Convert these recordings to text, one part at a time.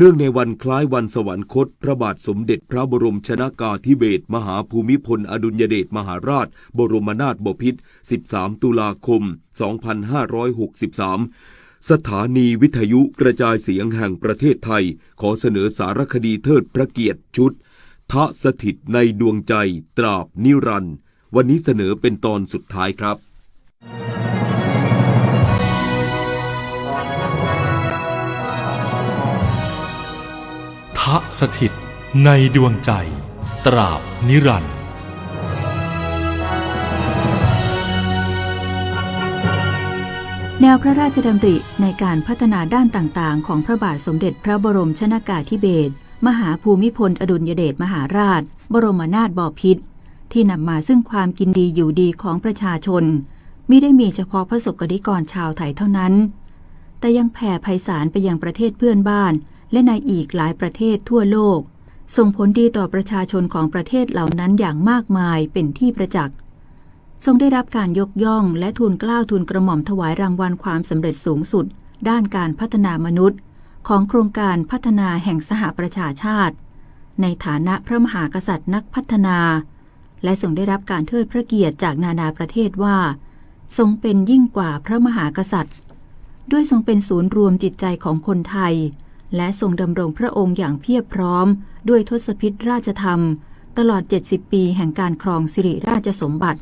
เนื่องในวันคล้ายวันสวรรคต พระบาทสมเด็จพระบรมชนากาธิเบศรมหาภูมิพล อดุลยเดชมหาราช บรมนาถบพิตร 13 ตุลาคม 2563 สถานีวิทยุกระจายเสียงแห่งประเทศไทย ขอเสนอสารคดีเทิดพระเกียรติชุด ทะสถิตในดวงใจตราบนิรันดร์วันนี้เสนอเป็นตอนสุดท้ายครับะสถิตในดวงใจ ตราบนิรันดร์แนวพระราชดำริในการพัฒนาด้านต่างๆ ของพระบาทสมเด็จพระบรมชนากาธิเบศรมหาภูมิพลอดุลยเดชมหาราช บรมนาถบพิตรที่นำมาซึ่งความกินดีอยู่ดีของประชาชนมิได้มีเฉพาะพระสกนิกรชาวไทยเท่านั้น แต่ยังแผ่ไพศาลไปยังประเทศเพื่อนบ้าน และในอีกหลายประเทศทั่วโลก ส่งผลดีต่อประชาชนของประเทศเหล่านั้นอย่างมากมายเป็นที่ประจักษ์ทรงได้รับการยกย่องและทูลเกล้าทูลกระหม่อมถวายรางวัลความสำเร็จสูงสุด ด้านการพัฒนามนุษย์ ของโครงการพัฒนาแห่งสหประชาชาติ ในฐานะพระมหากษัตริย์นักพัฒนา และทรงได้รับการเทิดพระเกียรติจากนานาประเทศว่า ทรงเป็นยิ่งกว่าพระมหากษัตริย์ ด้วยทรงเป็นศูนย์รวมจิตใจของคนไทย และทรงดำรงพระองค์อย่างเพียบพร้อม ด้วยทศพิธราชธรรม ตลอด 70 ปีแห่งการครองสิริราชสมบัติ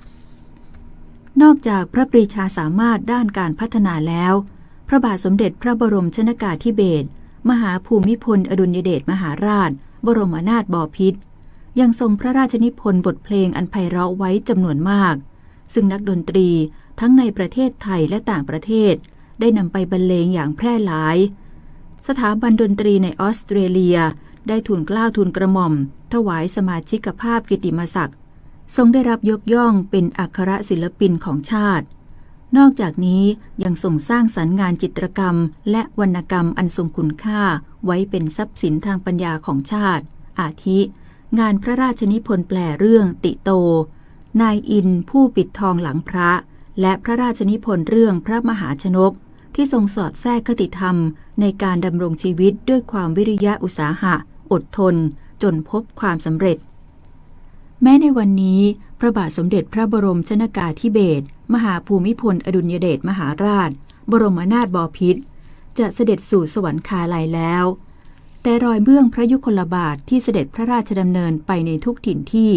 นอกจากพระปรีชาสามารถด้านการพัฒนาแล้ว พระบาทสมเด็จพระบรมชนากาธิเบศรมหาภูมิพลอดุลยเดชมหาราช บรมนาถบพิตรยังทรงพระราชนิพนธ์บทเพลงอันไพเราะไว้จำนวนมาก ซึ่งนักดนตรีทั้งในประเทศไทยและต่างประเทศ ได้นำไปบรรเลงอย่างแพร่หลาย สถาบันดนตรีในออสเตรเลีย ได้ทูลเกล้าวทูลกระหม่อม ถวายสมาชิกภาพกิติมศักดิ์ทรงได้รับยกย่องเป็นอัครศิลปินของชาติ นอกจากนี้ยังทรงสร้างสรรค์งานจิตรกรรม และวรรณกรรมอันทรงคุณค่าไว้เป็นทรัพย์สินทางปัญญาของชาติ อาทิ งานพระราชนิพนธ์แปลเรื่องติโต นายอินผู้ปิดทองหลังพระ และพระราชนิพนธ์เรื่องพระมหาชนก ที่ทรงสอดแทรกคติธรรม ในการดำรงชีวิตด้วยความวิริยะอุตสาหะ อดทน จนพบความสำเร็จ แม้ในวันนี้ พระบาทสมเด็จพระบรมชนากาธิเบศรมหาภูมิพลอดุลยเดชมหาราช บรมนาถบพิตรจะเสด็จสู่สวรรคาลัยแล้ว แต่รอยเบื้องพระยุคลบาทที่เสด็จพระราชดำเนินไปในทุกถิ่นที่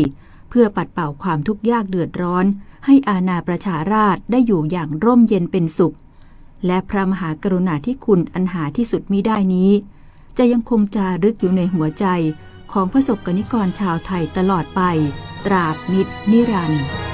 เพื่อปัดเป่าความทุกข์ยากเดือดร้อน ให้อาณาประชาราชได้อยู่อย่างร่มเย็นเป็นสุข และพระมหากรุณาธิคุณอันหาที่สุดมิได้นี้ จะยังคงจารึกอยู่ในหัวใจของพระศกนิกรชาวไทยตลอดไป ตราบนิดนิรันดร์